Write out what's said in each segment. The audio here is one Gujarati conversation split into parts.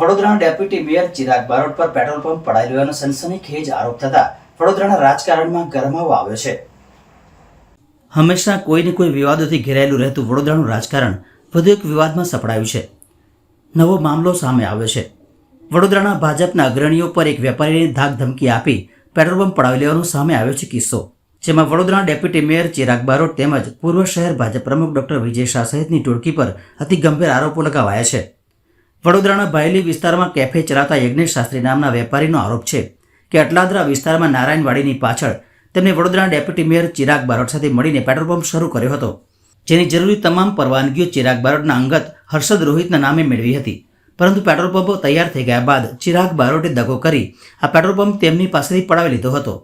વડોદરાના ડેપ્યુટી મેયર ચિરાગ બારોટ પર પેટ્રોલ પંપ પડાઈ લેવાનો સનસનીખેજ આરોપ થતા વડોદરાના રાજકારણમાં ગરમાવો આવ્યો છે. હંમેશા કોઈને કોઈ વિવાદોથી ઘેરાયેલું રહેતું વડોદરાનું રાજકારણ વધુ એક વિવાદમાં સપડાયું છે. નવો મામલો સામે આવ્યો છે. વડોદરાના ભાજપના અગ્રણીઓ પર એક વેપારીને ધાક ધમકી આપી પેટ્રોલ પંપ પડાવી લેવાનો સામે આવ્યો છે કિસ્સો, જેમાં વડોદરાના ડેપ્યુટી મેયર ચિરાગ બારોટ તેમજ પૂર્વ શહેર ભાજપ પ્રમુખ ડોક્ટર વિજય શાહ સહિતની ટોળકી પર અતિ ગંભીર આરોપો લગાવાયા છે. વડોદરાના ભાયલી વિસ્તારમાં કેફે ચલાવતા યજ્ઞેશ શાસ્ત્રી નામના વેપારીનો આરોપ છે કે અટલાદરા વિસ્તારમાં નારાયણવાડીની પાછળ તેમણે વડોદરાના ડેપ્યુટી મેયર ચિરાગ બારોટ સાથે મળીને પેટ્રોલ પંપ શરૂ કર્યો હતો, જેની જરૂરી તમામ પરવાનગીઓ ચિરાગ બારોટના અંગત હર્ષદ રોહિતના નામે મેળવી હતી. પરંતુ પેટ્રોલ પંપ તૈયાર થઈ ગયા બાદ ચિરાગ બારોટે દગો કરી આ પેટ્રોલ પંપ તેમની પાસેથી પડાવી લીધો હતો.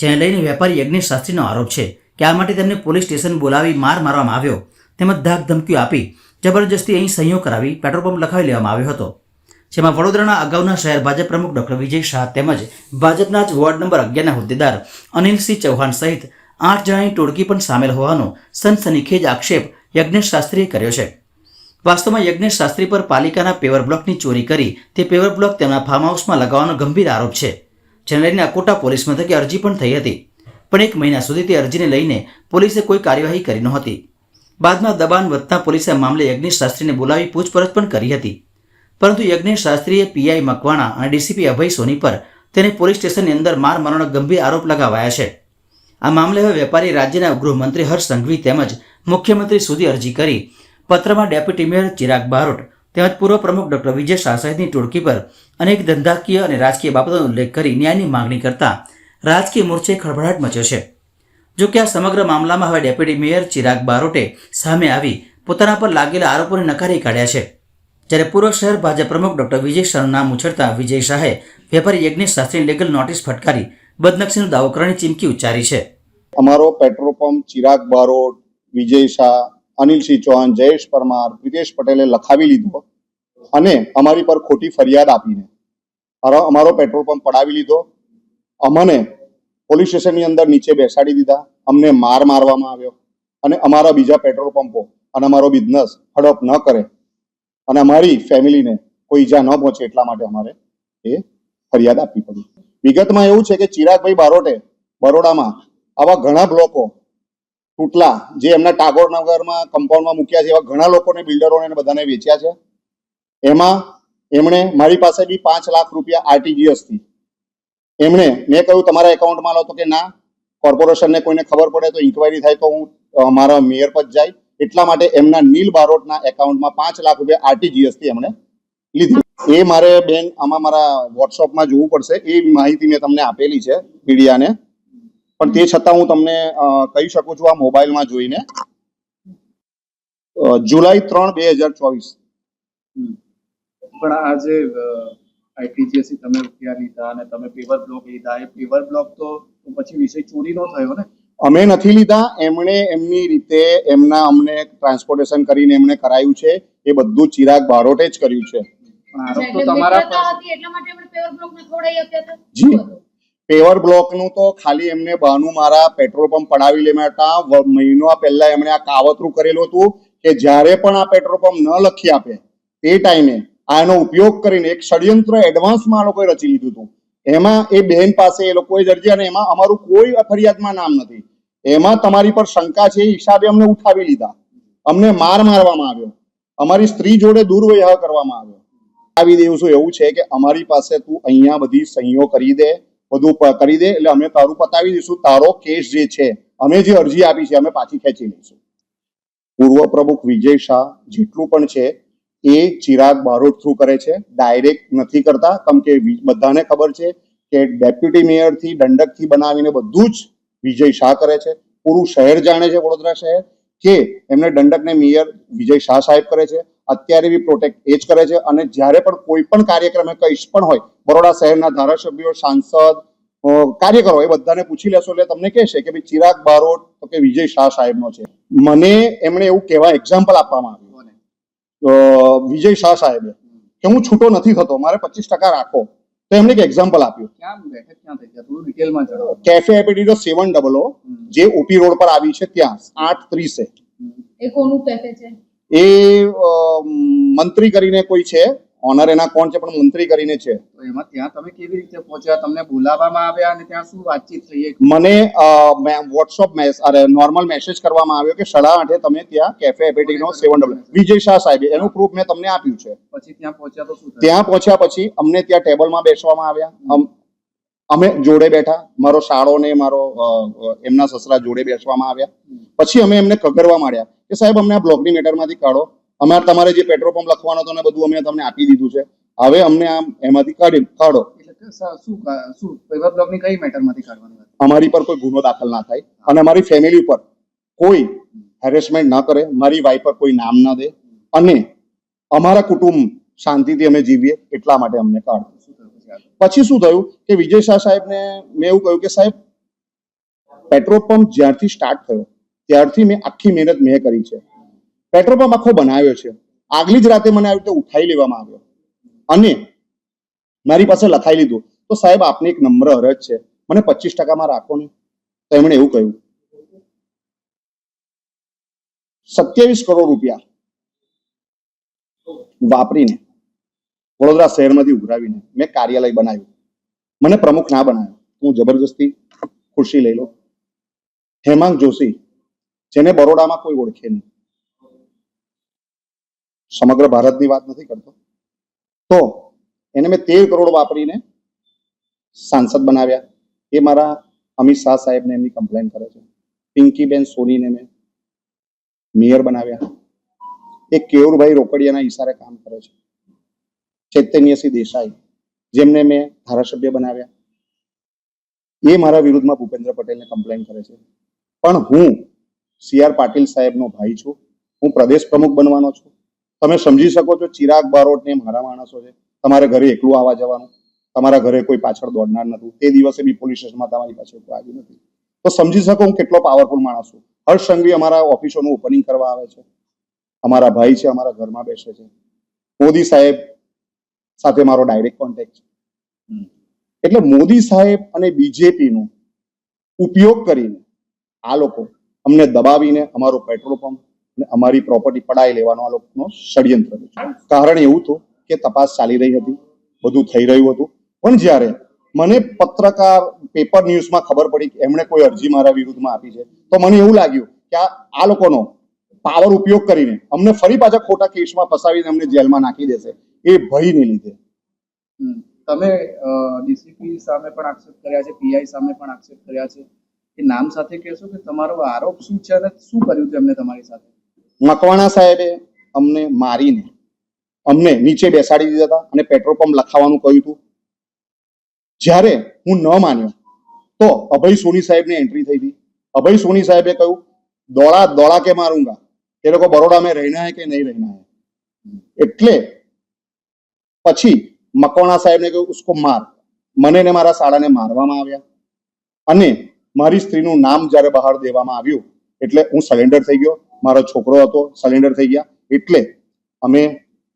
જેને લઈને વેપારી યજ્ઞેશ શાસ્ત્રીનો આરોપ છે કે આ માટે તેમને પોલીસ સ્ટેશન બોલાવી માર મારવામાં આવ્યો, તેમજ ધાક ધમકીઓ આપી જબરજસ્તી અહીં સહીઓ કરાવી પેટ્રોલ પંપ લખાવી લેવામાં આવ્યો હતો. જેમાં વડોદરાના અગાઉના શહેર ભાજપ પ્રમુખ ડોક્ટર વિજય શાહ તેમજ ભાજપના જ વોર્ડ નંબર અગિયારના હોદ્દેદાર અનિલસિંહ ચૌહાણ સહિત આઠ જણાની ટોળકી પણ સામેલ હોવાનો સનસનીખેજ આક્ષેપ યજ્ઞેશ શાસ્ત્રીએ કર્યો છે. વાસ્તવમાં યજ્ઞેશ શાસ્ત્રી પર પાલિકાના પેવર બ્લોકની ચોરી કરી તે પેવર બ્લોક તેમના ફાર્મ હાઉસમાં લગાવવાનો ગંભીર આરોપ છે. જેને લઈને અકોટા પોલીસ મથકે અરજી પણ થઈ હતી. પણ એક મહિના સુધી તે અરજીને લઈને પોલીસે કોઈ કાર્યવાહી કરી નહોતી. બાદમાં દબાણ વધતા પોલીસે મામલે યજ્ઞેશ શાસ્ત્રીને બોલાવી પૂછપરછ પણ કરી હતી. પરંતુ યજ્ઞેશ શાસ્ત્રીએ પીઆઈ મકવાણા અને ડીસીપી અભય સોની પર તેને પોલીસ સ્ટેશનની અંદર માર મારવાનો ગંભીર આરોપ લગાવાયા છે. આ મામલે હવે વેપારી રાજ્યના ગૃહમંત્રી હર્ષ સંઘવી તેમજ મુખ્યમંત્રી સુધી અરજી કરી પત્રમાં ડેપ્યુટી મેયર ચિરાગ બારોટ તેમજ પૂર્વ પ્રમુખ ડોક્ટર વિજય શાહ સહિતની ટોળકી પર અનેક ધંધાકીય અને રાજકીય બાબતોનો ઉલ્લેખ કરી ન્યાયની માગણી કરતા રાજકીય મોરચે ખળભળાટ મચ્યો છે. જો કે આ સમગ્ર મામલામાં હવે ડેપ્યુટી મેયર ચિરાગ બારોટે સામે આવી પોતાના પર લાગેલા આરોપોને નકારી કાઢ્યા છે. જ્યારે પૂર્વ શહેર ભાજપ પ્રમુખ ડોક્ટર વિજય શાહનું નામ ઉછળતા વિજય શાહે વેપારી યજ્ઞેશ શાસ્ત્રીની લીગલ નોટિસ ફટકારી બદનક્ષીનો દાવો કરવાની ચીમકી ઉચ્ચારી છે. અમારો પેટ્રોલ પંપ ચિરાગ બારોટ, વિજય શાહ, અનિલસિંહ ચૌહાણ, જયેશ પરમાર, પ્રિતેશ પટેલે લખાવી લીધો અને અમારી પર ખોટી ફરિયાદ આપીને અમારો પેટ્રોલ પંપ પડાવી લીધો. અમને પોલીસ સ્ટેશનની અંદર નીચે બેસાડી દીધા. અમને માર મારવામાં આવ્યો. અને અમારા બીજા પેટ્રોલ પંપો અને અમારો બિઝનેસ હડપ ન કરે. અને અમારી ફેમિલીને કોઈ ઈજા ન પહોંચે એટલા માટે અમારે એ ફરિયાદ આપવી પડી. વિગતમાં એવું છે કે ચિરાગભાઈ બારોટે બરોડામાં આવા ઘણા બ્લોકો તૂટલા જે એમના ટાગોર નગરમાં કમ્પાઉન્ડમાં મૂક્યા છે, એવા ઘણા લોકોને બિલ્ડરોને બધાને વેચ્યા છે. એમાં એમણે મારી પાસે બી પાંચ લાખ રૂપિયા આરટીજીએસથી એમણે મેં કહ્યું, તમારા એકાઉન્ટમાં લો. તો કે, ના, કોર્પોરેશનને કોઈને ખબર પડે તો ઇન્કવાયરી થાય તો હું મારા મેયર પર જાય. એટલા માટે એમના નીલ બારોટના એકાઉન્ટમાં પાંચ લાખ રૂપિયા આરટીજીએસથી એમણે લીધી. એ મારે બેન આમાં મારા વોટ્સઅપમાં જોવું પડશે. એ માહિતી મેં તમને આપેલી છે મીડિયાને. પણ તે છતાં હું તમને કહી શકું છું આ મોબાઈલમાં જોઈને. જુલાઈ ત્રણ, બે હજાર ચોવીસ. પણ આ જે આઈટીજીએસ તમે રૂપિયા લીધા અને તમે પેવર બ્લોક લીધા. એ પેવર બ્લોક તો પછી વિષય ચોરી નો થયો ને? અમે નથી લીધા. એમણે એમની રીતે એમના અમને ટ્રાન્સપોર્ટેશન કરીને એમણે કરાયું છે. એ બધું ચિરાગ બારોટે જ કર્યું છે. આરોપ તો તમારા મિત્રતા પાસે હતી એટલા માટે એમણે પેવર બ્લોકનું જી. પેવર બ્લોકનું તો ખાલી એમને બહાનું મારા પેટ્રોલ પંપ પડાવી લેવા હતા મહિનો પહેલા એમણે આ કાવતરું કરેલું હતું કે જ્યારે પણ આ પેટ્રોલ પંપ ન લખી આપે તે ટાઈમે આનો ઉપયોગ કરીને એક ષડયંત્ર એડવાન્સમાં આ લોકોએ રચી લીધું હતું. એમાં એ બહેન પાસે એ લોકોએ દરજી અને એમાં અમારું કોઈ ફરિયાદમાં નામ નથી. એમાં તમારી પર શંકા છે એ હિસાબે અમને ઉઠાવી લીધા. અમને માર મારવામાં આવ્યો. અમારી સ્ત્રી જોડે દુર્વ્યવહાર કરવામાં આવ્યો. આવી દિવસો એવું છે કે અમારી પાસે તું અહીંયા બધી સહીઓ કરી દે, બધું કરી દે, એટલે અમે તારું પતાવી દઈશું. તારો કેસ જે છે, અમે જે અરજી આપી છે, અમે પાછી ખેંચી લઈશું. પૂર્વ પ્રમુખ વિજય શાહ જેટલું પણ છે એ ચિરાગ બારોટ થ્રુ કરે છે. ડાયરેક્ટ નથી કરતા. કેમ કે બધાને ખબર છે કે ડેપ્યુટી મેયરથી દંડકથી બનાવીને બધું જ વિજય શાહ કરે છે. પૂરું શહેર જાણે છે વડોદરા શહેર કે એમને દંડકને મેયર વિજય શાહ સાહેબ કરે છે. અત્યારે બી પ્રોટેક્ટ એ જ કરે છે અને જ્યારે પણ કોઈ પણ કાર્યક્રમ કંઈ પણ હોય બરોડા શહેરના ધારાસભ્યો સાંસદ કાર્યકરો એ બધાને પૂછી લેશો એટલે તમને કહેશે કે ભાઈ ચિરાગ બારોટ તો કે વિજય શાહ સાહેબનો છે. મને એમણે એવું કહેવા એક્ઝામ્પલ આપવામાં આવ્યું અ, વિજય શાહ સાહેબે કે હું છૂટો નથી થતો મારે પચીસ ટકા રાખો. તો એમણે એક એક્ઝામ્પલ આપ્યું. કેફે એપેટીડો સેવન ડબલ ઓ જે ઓપી રોડ પર આવી છે ત્યાં આઠ ત્રીસે. એ મંત્રી કરીને કોઈ છે. ઓનર એના કોણ છે? પણ મંત્રી કરીને છે. તો એમાં ત્યાં તમે કેવી રીતે પહોંચ્યા? તમને બોલાવવામાં આવ્યા અને ત્યાં શું વાતચીત થઈ? મને વોટ્સઅપ અરે નોર્મલ મેસેજ કરવામાં આવ્યો કે સાડા આઠે તમે ત્યાં કેફે એપેટિકનો સેવન ડબલ વિજય શાહ સાહેબ એનું પ્રૂફ મેં તમને આપ્યું છે. પછી ત્યાં પહોંચ્યા તો શું ત્યાં પહોંચ્યા પછી અમને ત્યાં ટેબલમાં બેસવામાં આવ્યા. અમે જોડે બેઠા. મારો શાળો ને મારો એમના સસરા જોડે બેસવામાં આવ્યા. પછી અમે એમને કગરવા માંડ્યા કે સાહેબ અમને આ બ્લોકની મેટરમાંથી કાઢો. અમારે તમારે જે પેટ્રોલ પંપ લખવાનો હતો ને બધું અમે તમને આપી દીધું છે. હવે અમને આમ એમાંથી કાઢી કાઢો. અમારી પર કોઈ ગુનો દાખલ ના થાય અને અમારી ફેમિલી ઉપર કોઈ હેરેસમેન્ટ ના કરે મારી વાઈફ પર કોઈ નામ ના દે અને અમારા કુટુંબ શાંતિથી અમે જીવીએ એટલા માટે અમને કાઢો. પછી પછી શું થયું કે વિજય શાહ સાહેબને મેં એવું કહ્યું કે સાહેબ પેટ્રોલ પંપ જ્યારથી સ્ટાર્ટ થયો ત્યારથી મેં આખી મહેનત મેં કરી છે. પેટ્રોલ પંપ આખો બનાવ્યો છે. આગલી જ રાતે મને આવી રીતે ઉઠાઈ લેવામાં આવ્યો. અને મારી પાસે લખાઈ લીધું. તો સાહેબ, આપને એક નમ્ર અરજ છે. મને પચીસ ટકામાં રાખો ને. તો એમણે એવું કહ્યું. સત્યાવીસ કરોડ રૂપિયા. વાપરીને વડોદરા શહેરમાંથી ઉઘરાવીને મેં કાર્યાલય બનાવ્યું. મને પ્રમુખ ના બનાવ્યો. હું જબરજસ્તી ખુરશી લઈ લો હેમાંગ જોશી, જેને બરોડામાં કોઈ ઓળખે નહીં. સમગ્ર ભારતની વાત નથી કરતો. તો એને મેં તેર કરોડ વાપરીને સાંસદ બનાવ્યા. એ મારા અમિત શાહ સાહેબને એમની કમ્પ્લેન કરે છે. પિંકીબેન સોનીને મેં મેયર બનાવ્યા. એ કેયુરભાઈ રોકડિયાના ઈશારે કામ કરે છે. ચૈતન્યસિંહ દેસાઈ, જેમને મેં ધારાસભ્ય બનાવ્યા. એ મારા વિરુદ્ધમાં ભૂપેન્દ્ર પટેલને કમ્પ્લેન કરે છે. પણ હું સી આર પાટીલ સાહેબનો ભાઈ છું. હું પ્રદેશ પ્રમુખ બનવાનો છું. તમે સમજી શકો છો, ચિરાગ બારોટ ને મારા માણસો છે. તમારે ઘરે એકલું આવવા જવાનું. તમારા ઘરે કોઈ પાછળ દોડનાર નતું. તે દિવસે બી પોલીસ સ્ટેશનમાં તમારી પાસે કોઈ આવ્યું નથી. તો સમજી શકો હું કેટલો પાવરફુલ માણસ છું. હર્ષ સંઘવી અમારા ઓફિસોનું ઓપનિંગ કરવા આવે છે. અમારા ભાઈ છે, અમારા ઘરમાં બેસે છે. મોદી સાહેબ સાથે મારો ડાયરેક્ટ કોન્ટેક્ટ છે. એટલે મોદી સાહેબ અને બીજેપી નો ઉપયોગ કરીને આ લોકો અમને દબાવીને અમારો પેટ્રોલ પંપ અને અમારી પ્રોપર્ટી પડાવી લેવાનો આ લોકોનો ષડયંત્ર કારણ એવું હતું કે તપાસ ચાલી રહી હતી, બધું થઈ રહ્યું હતું. પણ જ્યારે મને પત્રકાર પેપર ન્યૂઝમાં ખબર પડી કે એમણે કોઈ અરજી મારા વિરુદ્ધમાં આપી છે, તો મને એવું લાગ્યું કે આ લોકોનો પાવર ઉપયોગ કરીને અમને ફરી પાછા ખોટા કેસમાં ફસાવીને અમને જેલમાં નાખી દેશે એ ભયને લીધે. તમે ડીસીપી સામે પણ આક્ષેપ કર્યા છે પીઆઈ સામે પણ આક્ષેપ કર્યા છે. એ નામ સાથે કહેશો કે તમારો આરોપ શું છે અને શું કર્યું છે એમને તમારી સાથે? મકવાણા સાહેબે અમને મારીને અમને નીચે બેસાડી દીધા હતા અને પેટ્રોલ પંપ લખાવાનું કહ્યું હતું. જ્યારે હું ન માન્યો તો અભય સોની સાહેબની એન્ટ્રી થઈ હતી. અભય સોની સાહેબે કહ્યું, દોડા દોડા કે મારુંગા? એ લોકો બરોડા મેં રહેના હે કે નહીં રહેના હે? એટલે પછી મકવાણા સાહેબને કહ્યું, ઉસકો માર. મને ને મારા શાળાને મારવામાં આવ્યા અને મારી સ્ત્રીનું નામ જ્યારે બહાર દેવામાં આવ્યું, એટલે હું સરેન્ડર થઈ ગયો. મારો છોકરો હતો સરેન્ડર થઈ ગયા. એટલે અમે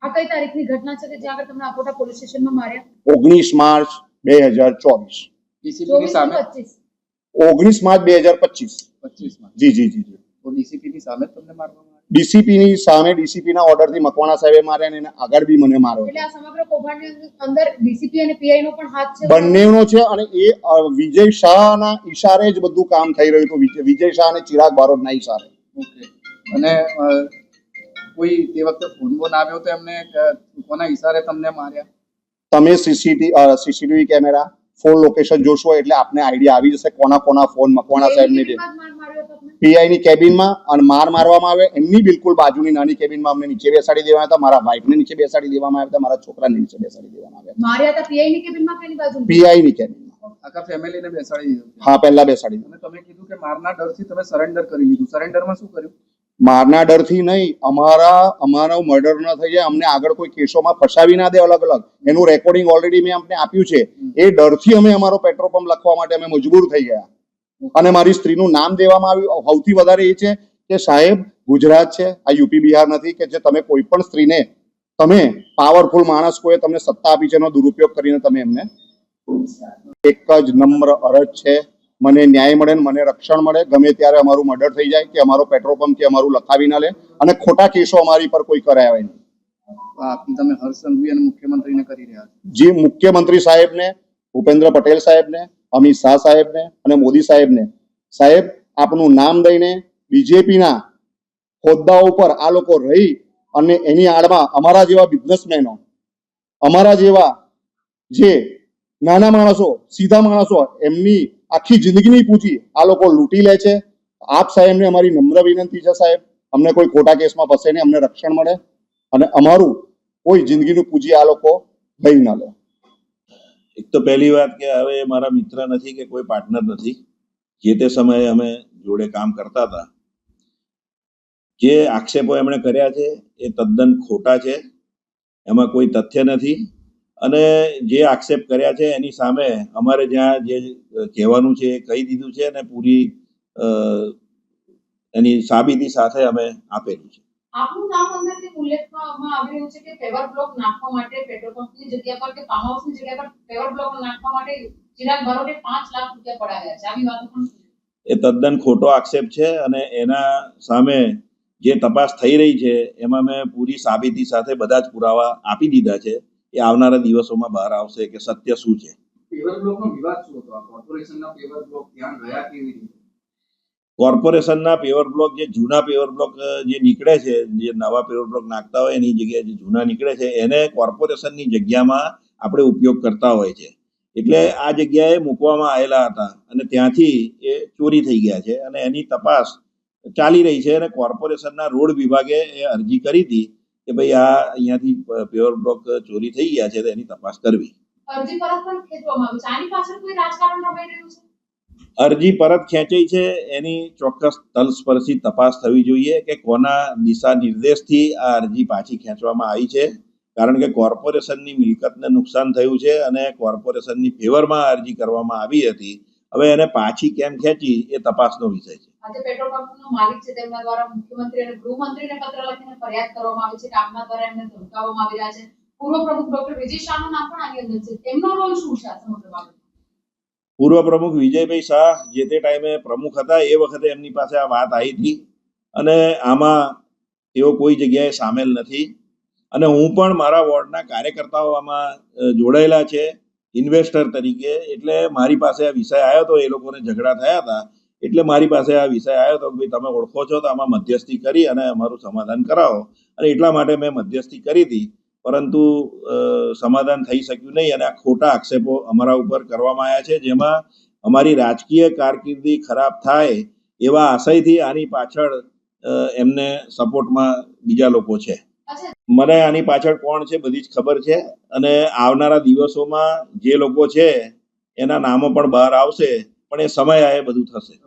આ કઈ તારીખની ઘટના છે કે જ્યાં આગળ તમને આખોટા પોલીસ સ્ટેશનમાં માર્યા? ઓગણીસ માર્ચ બે હજાર ચોવીસ. ડીસીપી ની સામે? ઓગણીસ માર્ચ બે હજાર પચીસ. પચીસમાં જી જી જી જી. તો ડીસીપી ની સામે તમને મારવામાં આવ્યા? ડીસીપી ની સામે ડીસીપી ના ઓર્ડરથી મકવાણા સાહેબે માર્યા અને આગળ બી મને માર્યો. એટલે આ સમગ્ર કૌભાંડની અંદર ડીસીપી અને પીઆઈ નો પણ હાથ છે? બંનેનો છે અને એ વિજય વિજય શાહના ઈશારે જ બધું કામ થઈ રહ્યું હતું. વિજય- શાહ અને ચિરાગ બારોટના ઈશારે. ઓકે. અને કોઈ તે વખતે ફોન બોન આવ્યો તો એમને કોના ઈશારે તમને માર્યા તમે CCTV CCTV camera phone location જોશો એટલે આપને આઈડિયા આવી જશે કોના કોના ફોન કોના સાહેબને ની જ? પીઆઈ ની કેબિનમાં અને માર મારવામાં આવે એમની બિલકુલ બાજુની નાની કેબિનમાં અમને નીચે બેસાડી દેવામાં આવ્યા હતા મારા વાઈફને નીચે બેસાડી દેવામાં આવ્યા હતા મારા છોકરાને નીચે બેસાડી દેવામાં આવ્યા માર્યા હતા પીઆઈ ની કેબિનમાં કે એની બાજુમાં? પીઆઈ ની કેબિનમાં આખા ફેમિલીને બેસાડી દીધું હા પહેલા બેસાડી દીધા. અને તમે કીધું કે મારના ડરથી તમે સરેન્ડર કરી લીધું સરેન્ડરમાં શું કર્યું મારના ડરથી નહીં, અમારા, અમારો મર્ડર ન થઈ જાય, અમને આગળ કોઈ કેસોમાં ફસાવી ના દે અલગ અલગ. એનું રેકોર્ડિંગ ઓલરેડી મેં અમને આપ્યું છે. એ ડરથી અમે અમારો પેટ્રોલ પંપ લખવા માટે અમે મજબૂર થઈ ગયા. અને મારી સ્ત્રીનું નામ દેવામાં આવ્યું. સૌથી વધારે એ છે કે સાહેબ, ગુજરાત છે, આ યુપી, બિહાર નથી કે જે તમે કોઈ પણ સ્ત્રીને, તમે પાવરફુલ માણસ કોઈ તમને સત્તા આપી છે એનો દુરુપયોગ કરીને તમે એમને એક જ નમ્ર અરજ છે. મને ન્યાય મળે ને મને રક્ષણ મળે ગમે ત્યારે અમારું મર્ડર થઈ જાય કે અમારો પેટ્રોલ પંપ કે અમારું લખાવી ના લે. અને ખોટા કેસો અમારી પર કોઈ કરાવે નહીં. તમે હર્ષ સંઘવી અને મુખ્યમંત્રીને કરી રહ્યા જે મુખ્યમંત્રી સાહેબને ભૂપેન્દ્ર પટેલ સાહેબને અમિત શાહ સાહેબને અને મોદી સાહેબને. સાહેબ આપનું નામ દઈને બીજેપીના હોદ્દાઓ ઉપર આ લોકો રહી અને એની આડમાં અમારા જેવા બિઝનેસમેનો અમારા જેવા જે નાના માણસો, સીધા માણસો, એમની આખી જિંદગીની પૂંજી આ લોકો લૂંટી લે છે. આપ સાહેબને અમારી નમ્ર વિનંતી છે સાહેબ. અમને કોઈ ખોટા કેસમાં ફસે નહીં, અમને રક્ષણ મળે. અને અમારું કોઈ જિંદગીનું પૂંજી આ લોકો લઈ ના લે. એક તો પહેલી વાત કે હવે મારા મિત્ર નથી કે કોઈ પાર્ટનર નથી. જે તે સમયે અમે જોડે કામ કરતા હતા. જે આક્ષેપો એમણે કર્યા છે, એ તદ્દન ખોટા છે. એમાં કોઈ તથ્ય નથી. અને જે આક્ષેપ કર્યા છે એની સામે અમારે જ્યાં જે કહેવાનું છે એ કહી દીધું છે અને પૂરી એની સાબિતી સાથે અમે આપેલું છે. આપનું નામ અંદરથી ઉલ્લેખવામાં આવી રહ્યું છે કે પેવર બ્લોક નાખવા માટે પેટ્રોલ પંપની જગ્યા પર કે ફાર્મ હાઉસની જગ્યા પર પેવર બ્લોક નાખવા માટે ચિરાગ બારોટે પાંચ લાખ રૂપિયા પડાવ્યા છે? આવી વાતો પણ એ તદ્દન ખોટો આક્ષેપ છે અને એના સામે જે તપાસ થઈ રહી છે એમાં મેં પૂરી સાબિતી સાથે બધા જ પુરાવા આપી દીધા છે. એ આવનારા દિવસોમાં બહાર આવશે કે સત્ય શું છે? કોર્પોરેશનના પેવર બ્લોક જે જૂના પેવર બ્લોક જે નીકળે છે જે નવા પેવર બ્લોક નાખતા હોય એની જગ્યાએ જે જૂના નીકળે છે એને કોર્પોરેશનની જગ્યામાં આપણે ઉપયોગ કરતા હોય છે. એટલે આ જગ્યાએ મૂકવામાં આવેલા હતા અને ત્યાંથી એ ચોરી થઈ ગયા છે અને એની તપાસ ચાલી રહી છે અને કોર્પોરેશનના રોડ વિભાગે એ અરજી કરી હતી કે ભાઈ આ અહીંયાથી પ્યોર બ્લોક ચોરી થઈ ગયા છે તો એની તપાસ કરવી. પરત અરજી પરત ખેંચાઈ છે એની ચોક્કસ તલસ્પર્શી તપાસ થવી જોઈએ કે કોના દિશા નિર્દેશથી આ અરજી પાછી ખેંચવામાં આવી છે. કારણ કે કોર્પોરેશનની મિલકતને નુકસાન થયું છે અને કોર્પોરેશનની ફેવરમાં અરજી કરવામાં આવી હતી. હવે એને પાછી કેમ ખેંચી એ તપાસનો વિષય છે. આજે પેટ્રોલ પંપનો માલિક છે તેમના દ્વારા મુખ્યમંત્રી અને ગૃહમંત્રીને પત્ર લખીને ફરિયાદ કરવામાં આવી છે કે આપના દ્વારા એમને ધમકાવવામાં આવી રહ્યા છે. પૂર્વ પ્રમુખ ડોક્ટર વિજય શાહનું નામ પણ આની અંદર છે. તેમનો રોલ શું છે આ સમગ્ર બાબત? પૂર્વ પ્રમુખ વિજયભાઈ શાહ જે તે ટાઈમે પ્રમુખ હતા, એ વખતે એમની પાસે આ વાત આવી હતી અને આમાં તેઓ કોઈ જગ્યાએ સામેલ નથી. અને હું પણ મારા વોર્ડના કાર્યકર્તાઓ આમાં જોડાયેલા છે. ઇન્વેસ્ટર તરીકે, એટલે મારી પાસે આ વિષય આવ્યો હતો એ લોકોને ઝઘડા થયા હતા. એટલે મારી પાસે આ વિષય આવ્યો હતો કે ભાઈ તમે ઓળખો છો તો આમાં મધ્યસ્થી કરી અને અમારું સમાધાન કરાવો. અને એટલા માટે મેં મધ્યસ્થી કરી હતી, પરંતુ સમાધાન થઈ શક્યું નહીં અને આ ખોટા આક્ષેપો અમારા ઉપર કરવામાં આવ્યા છે, જેમાં અમારી રાજકીય કારકિર્દી ખરાબ થાય એવા આશયથી આની પાછળ એમને સપોર્ટમાં બીજા લોકો છે. મને આની પાછળ કોણ છે બધી જ ખબર છે અને આવનારા દિવસોમાં જે લોકો છે એના નામો પણ બહાર આવશે પણ એ સમય આવે બધું થશે. એ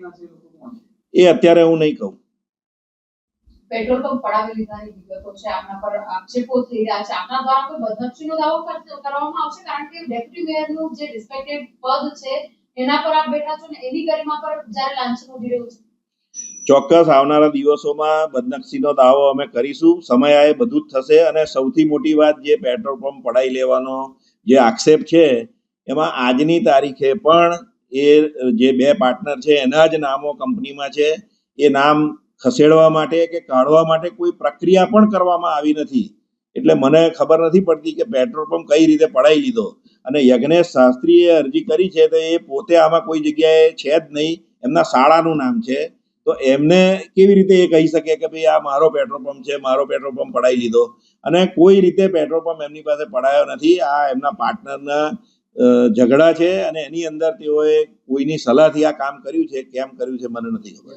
લોકો કોણ છે? એ અત્યારે હું નહીં કહું. પેટ્રોલ પંપ પડાવી લીધાની વિગતો છે આપના પર આક્ષેપો થઈ રહ્યા છે. આપના દ્વારા કોઈ બદનક્ષીનો દાવો કરવામાં આવશે? કારણ કે ડેપ્યુટી મેયરનું જે રિસ્પેક્ટેડ પદ છે એના પર આપ બેઠા છો ને એની ગરિમા પર જ્યારે લાંછન ઉડી રહ્યું છે. ચોક્કસ આવનારા દિવસોમાં બદનક્ષીનો દાવો અમે કરીશું. સમય આવે બધું જ થશે અને સૌથી મોટી વાત જે પેટ્રોલ પંપ પડાઈ લેવાનો જે આક્ષેપ છે એમાં આજની તારીખે પણ એ, જે બે પાર્ટનર છે, એના જ નામો કંપનીમાં છે. એ નામ ખસેડવા માટે કે કાઢવા માટે કોઈ પ્રક્રિયા પણ કરવામાં આવી નથી. એટલે મને ખબર નથી પડતી કે પેટ્રોલ પંપ કઈ રીતે પડાઈ લીધો. અને યજ્ઞેશ શાસ્ત્રીએ અરજી કરી છે તો એ પોતે આમાં કોઈ જગ્યાએ છે જ નહીં. એમના શાળાનું નામ છે. તો એમને કેવી રીતે એ કહી શકે કે ભાઈ આ મારો પેટ્રોલ પંપ છે, મારો પેટ્રોલ પંપ પડાઈ લીધો? અને કોઈ રીતે પેટ્રોલ પંપ એમની પાસે પડાયો નથી. આ એમના પાર્ટનરના ઝઘડા છે અને એની અંદર તેઓએ કોઈની સલાહથી આ કામ કર્યું છે કેમ કર્યું છે મને નથી ખબર.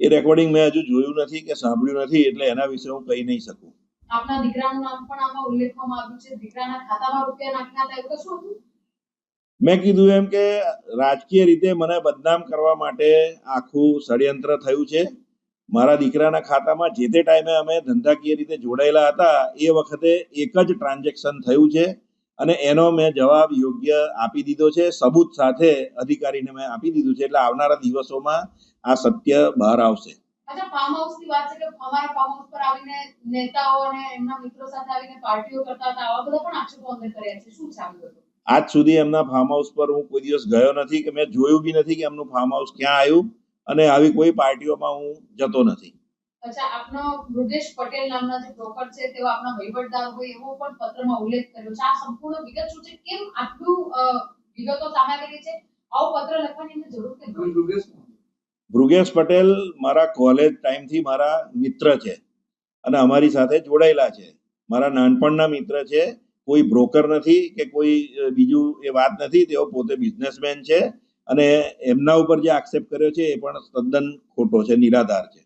એ રેકોર્ડિંગ મેં હજુ જોયું નથી કે સાંભળ્યું નથી એટલે એના વિશે હું કહી નહીં શકું. આપના દીકરાનું નામ પણ આમાં ઉલ્લેખવામાં આવ્યું છે. દીકરાના ખાતામાં રૂપિયા નાખ્યા હતા એવું શું હતું? મેં કીધું એમ કે રાજકીય રીતે મને બદનામ કરવા માટે આખું ષડયંત્ર થયું છે. મારા દીકરાના ખાતામાં જે તે ટાઈમે અમે ધંધાકીય રીતે જોડાયેલા હતા એ વખતે એક જ ટ્રાન્ઝેક્શન થયું છે. અને એનો મેં જવાબ યોગ્ય આપી દીધો છે. સબૂત સાથે અધિકારીને મેં આપી દીધું છે. એટલે આવનારા દિવસોમાં આ સત્ય બહાર આવશે. આજ સુધી એમના ફાર્મ હાઉસ પર હું કોઈ દિવસ ગયો નથી કે મેં જોયું બી નથી કે એમનું ફાર્મ હાઉસ ક્યાં આવ્યું અને આવી કોઈ પાર્ટીઓમાં હું જતો નથી. અચ્છા આપનો મૃગેશ પટેલ નામના જે બ્રોકર છે તેઓ આપના વહીવટદાર હોય એવો પણ પત્રમાં ઉલ્લેખ કર્યો છે. આ સંપૂર્ણ વિગત શું છે? કેમ આટલું વિગતો સામે છે? આવો પત્ર લખવાની જરૂર કે મૃગેશ ભૃગેશ પટેલ મારા કોલેજ ટાઈમથી મારા મિત્ર છે અને અમારી સાથે જોડાયેલા છે. મારા નાનપણના મિત્ર છે. કોઈ બ્રોકર નથી કે કોઈ બીજું એ વાત નથી. તેઓ પોતે બિઝનેસમેન છે અને એમના ઉપર જે આક્ષેપ કર્યો છે એ પણ તદ્દન ખોટો છે નિરાધાર છે.